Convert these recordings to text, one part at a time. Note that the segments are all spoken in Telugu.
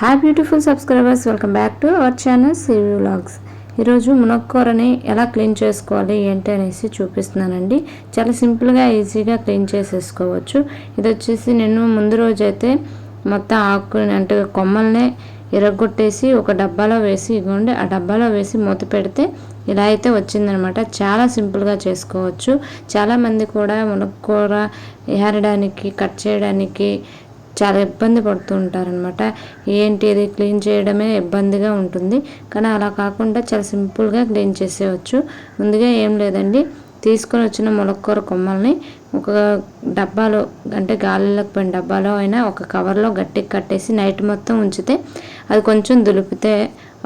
Hi beautiful subscribers welcome back to our channel CV vlogs ఈరోజు మునక్కూరని ఎలా క్లీన్ చేసుకోవాలి ఏంటి అనేసి చూపిస్తున్నానండి. చాలా సింపుల్గా ఈజీగా క్లీన్ చేసేసుకోవచ్చు. ఇది వచ్చేసి నేను ముందు రోజు అయితే మొత్తం ఆకు అంటే కొమ్మల్ని ఇరగొట్టేసి ఒక డబ్బాలో వేసి ఇవ్వండి ఆ డబ్బాలో వేసి మూత పెడితే ఇలా అయితే వచ్చిందనమాట. చాలా సింపుల్గా చేసుకోవచ్చు. చాలామంది కూడా మునక్కూర ఏరడానికి కట్ చేయడానికి చాలా ఇబ్బంది పడుతూ ఉంటారనమాట ఏంటి ఇది? క్లీన్ చేయడమే ఇబ్బందిగా ఉంటుంది. కానీ అలా కాకుండా చాలా సింపుల్గా క్లీన్ చేసేయచ్చు. ముందుగా ఏం లేదండి. తీసుకొని వచ్చిన ములక్కూర కొమ్మల్ని ఒక డబ్బాలో అంటే గాలిలోకి పోయిన డబ్బాలో అయినా ఒక కవర్లో గట్టికి కట్టేసి నైట్ మొత్తం ఉంచితే అది కొంచెం దులిపితే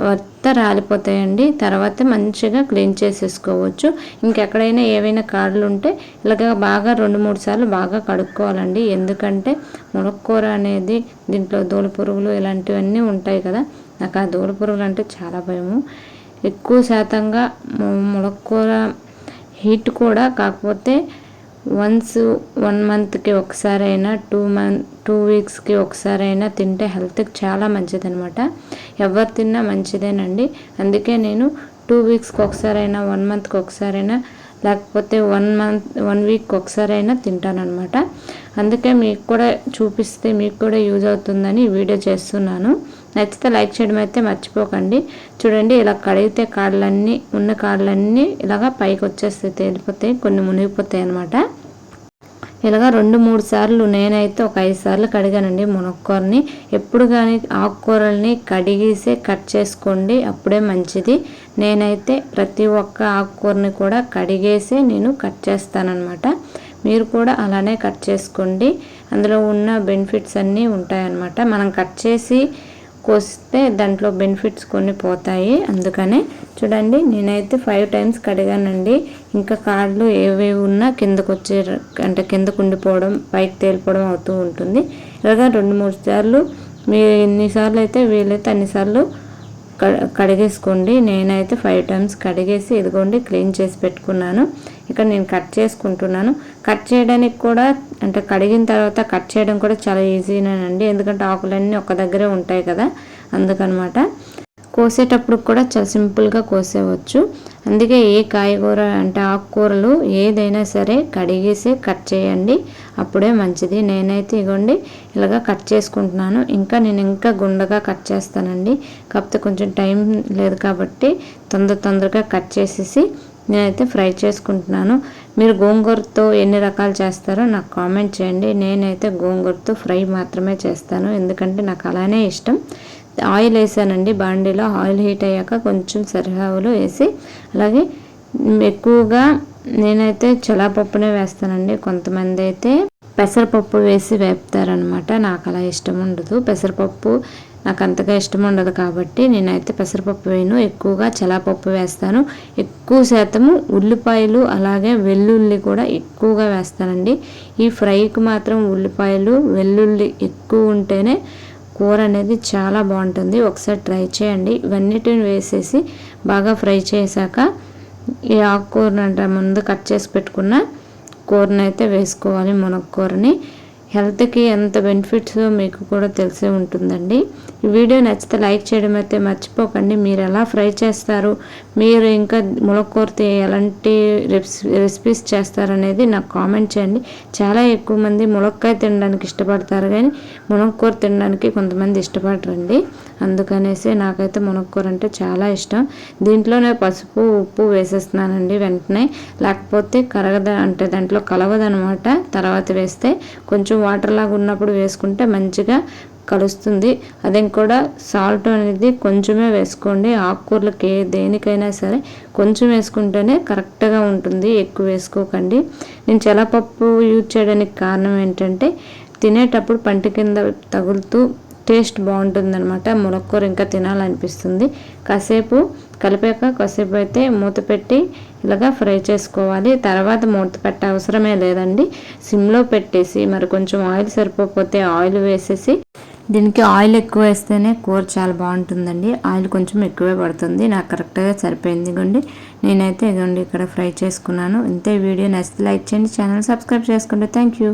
వత్త రాలిపోతాయండి. తర్వాత మంచిగా క్లీన్ చేసేసుకోవచ్చు. ఇంకెక్కడైనా ఏవైనా కాళ్ళు ఉంటే ఇలాగ బాగా రెండు మూడు సార్లు బాగా కడుక్కోవాలండి. ఎందుకంటే మునక్కూర అనేది దీంట్లో దూల పురుగులు ఇలాంటివన్నీ ఉంటాయి కదా. నాకు ఆ దూల పురుగులు అంటే చాలా భయము. ఎక్కువ శాతంగా మునక్కూర హీట్ కూడా కాకపోతే వన్స్ వన్ మంత్కి ఒకసారైనా టూ మంత్ టూ వీక్స్కి ఒకసారైనా తింటే హెల్త్కి చాలా మంచిదనమాట ఎవరు తిన్నా మంచిదేనండి. అందుకే నేను టూ వీక్స్కి ఒకసారైనా వన్ మంత్కి ఒకసారైనా లేకపోతే వన్ మంత్ వన్ వీక్ ఒకసారైనా తింటానమాట అందుకే మీకు కూడా చూపిస్తే మీకు కూడా యూజ్ అవుతుందని వీడియో చేస్తున్నాను. నచ్చితే లైక్ చేయడం అయితే మర్చిపోకండి. చూడండి ఇలా కడిగితే కాళ్ళన్నీ ఉన్న కాళ్ళన్నీ ఇలాగా పైకి వచ్చేస్తాయి తేలిపోతాయి కొన్ని మునిగిపోతాయి అనమాట ఇలాగ రెండు మూడు సార్లు నేనైతే ఒక ఐదు సార్లు కడిగానండి. మునక్కూరని ఎప్పుడు కానీ ఆకుకూరల్ని కడిగేసే కట్ చేసుకోండి. అప్పుడే మంచిది. నేనైతే ప్రతి ఒక్క ఆకుకూరని కూడా కడిగేసి నేను కట్ చేస్తానన్నమాట. మీరు కూడా అలానే కట్ చేసుకోండి. అందులో ఉన్న బెనిఫిట్స్ అన్నీ ఉంటాయన్నమాట. మనం కట్ చేసి కోస్తే దాంట్లో బెనిఫిట్స్ కొన్ని పోతాయి. అందుకనే చూడండి నేనైతే ఫైవ్ టైమ్స్ కడిగానండి. ఇంకా కార్డులు ఏవేవి ఉన్నా కిందకు వచ్చే అంటే కిందకు ఉండిపోవడం పైకి తేలిపోవడం అవుతూ ఉంటుంది. ఇలాగా రెండు మూడు సార్లు మీ ఎన్నిసార్లు అయితే వీలైతే అన్నిసార్లు కడిగేసుకోండి. నేనైతే ఫైవ్ టైమ్స్ కడిగేసి ఇదిగోండి క్లీన్ చేసి పెట్టుకున్నాను. ఇక్కడ నేను కట్ చేసుకుంటున్నాను. కట్ చేయడానికి కూడా అంటే కడిగిన తర్వాత కట్ చేయడం కూడా చాలా ఈజీనేనండి. ఎందుకంటే ఆకులన్నీ ఒక దగ్గరే ఉంటాయి కదా అందుకనమాట. కోసేటప్పుడు కూడా చాలా సింపుల్గా కోసేవచ్చు. అందుకే ఏ కాయగూర అంటే ఆకుకూరలు ఏదైనా సరే కడిగేసి కట్ చేయండి. అప్పుడే మంచిది. నేనైతే ఇగోండి ఇలాగా కట్ చేసుకుంటున్నాను. ఇంకా నేను ఇంకా గుండగా కట్ చేస్తానండి. కాకపోతే కొంచెం టైం లేదు కాబట్టి తొందర తొందరగా కట్ చేసేసి నేనైతే ఫ్రై చేసుకుంటున్నాను. మీరు గోంగూరతో ఎన్ని రకాలు చేస్తారో నాకు కామెంట్ చేయండి. నేనైతే గోంగూరతో ఫ్రై మాత్రమే చేస్తాను. ఎందుకంటే నాకు అలానే ఇష్టం. ఆయిల్ వేసానండి బాండీలో. ఆయిల్ హీట్ అయ్యాక కొంచెం సరిహావులు వేసి అలాగే ఎక్కువగా నేనైతే చలాపప్పునే వేస్తానండి. కొంతమంది అయితే పెసరపప్పు వేసి వేపుతారనమాట నాకు అలా ఇష్టం ఉండదు. పెసరపప్పు నాకు అంతగా ఇష్టం ఉండదు కాబట్టి నేనైతే పెసరపప్పు వేయను. ఎక్కువగా చలాపప్పు వేస్తాను. ఎక్కువ శాతము ఉల్లిపాయలు అలాగే వెల్లుల్లి కూడా ఎక్కువగా వేస్తానండి. ఈ ఫ్రైకి మాత్రం ఉల్లిపాయలు వెల్లుల్లి ఎక్కువ ఉంటేనే కూర అనేది చాలా బాగుంటుంది. ఒకసారి ట్రై చేయండి. ఇవన్నిటిని వేసేసి బాగా ఫ్రై చేశాక ఈ ఆకుకూరని ముందు కట్ చేసి పెట్టుకున్న కూరని అయితే వేసుకోవాలి మునక్కూరని హెల్త్కి ఎంత బెనిఫిట్స్ మీకు కూడా తెలిసే ఉంటుందండి. ఈ వీడియో నచ్చితే లైక్ చేయడం అయితే మర్చిపోకండి. మీరు ఎలా ఫ్రై చేస్తారు మీరు ఇంకా ములకూరతో ఎలాంటి రెసిపీస్ చేస్తారనేది నాకు కామెంట్ చేయండి. చాలా ఎక్కువ మంది ములక్కాయ తినడానికి ఇష్టపడతారు కానీ మునక్కూర తినడానికి కొంతమంది ఇష్టపడరండి. అందుకనేసి నాకైతే మునక్కూర అంటే చాలా ఇష్టం. దీంట్లోనే పసుపు ఉప్పు వేసేస్తున్నానండి వెంటనే. లేకపోతే కరగద అంటే దాంట్లో కలవదనమాట. తర్వాత వేస్తే కొంచెం వాటర్ లాగా ఉన్నప్పుడు వేసుకుంటే మంచిగా కలుస్తుంది. అదే కూడా సాల్ట్ అనేది కొంచెమే వేసుకోండి. ఆకుకూరలకి దేనికైనా సరే కొంచెం వేసుకుంటేనే కరెక్ట్గా ఉంటుంది. ఎక్కువ వేసుకోకండి. నేను చెలపప్పు యూజ్ చేయడానికి కారణం ఏంటంటే తినేటప్పుడు పంట కింద తగులుతూ టేస్ట్ బాగుంటుందన్నమాట. ములక్కూర ఇంకా తినాలనిపిస్తుంది. కాసేపు కలిపాక కాసేపు అయితే మూత పెట్టి ఇలాగా ఫ్రై చేసుకోవాలి. తర్వాత మూత పెట్ట అవసరమే లేదండి. సిమ్లో పెట్టేసి మరి కొంచెం ఆయిల్ సరిపోతే ఆయిల్ వేసేసి దీనికి ఆయిల్ ఎక్కువ వేస్తేనే కూర చాలా బాగుంటుందండి. ఆయిల్ కొంచెం ఎక్కువే పడుతుంది. నాకు కరెక్ట్గా సరిపోయింది. ఇగోండి నేనైతే ఇగోండి ఇక్కడ ఫ్రై చేసుకున్నాను. ఇంతే వీడియో నచ్చితే లైక్ చేయండి ఛానల్ సబ్స్క్రైబ్ చేసుకోండి థ్యాంక్ యూ.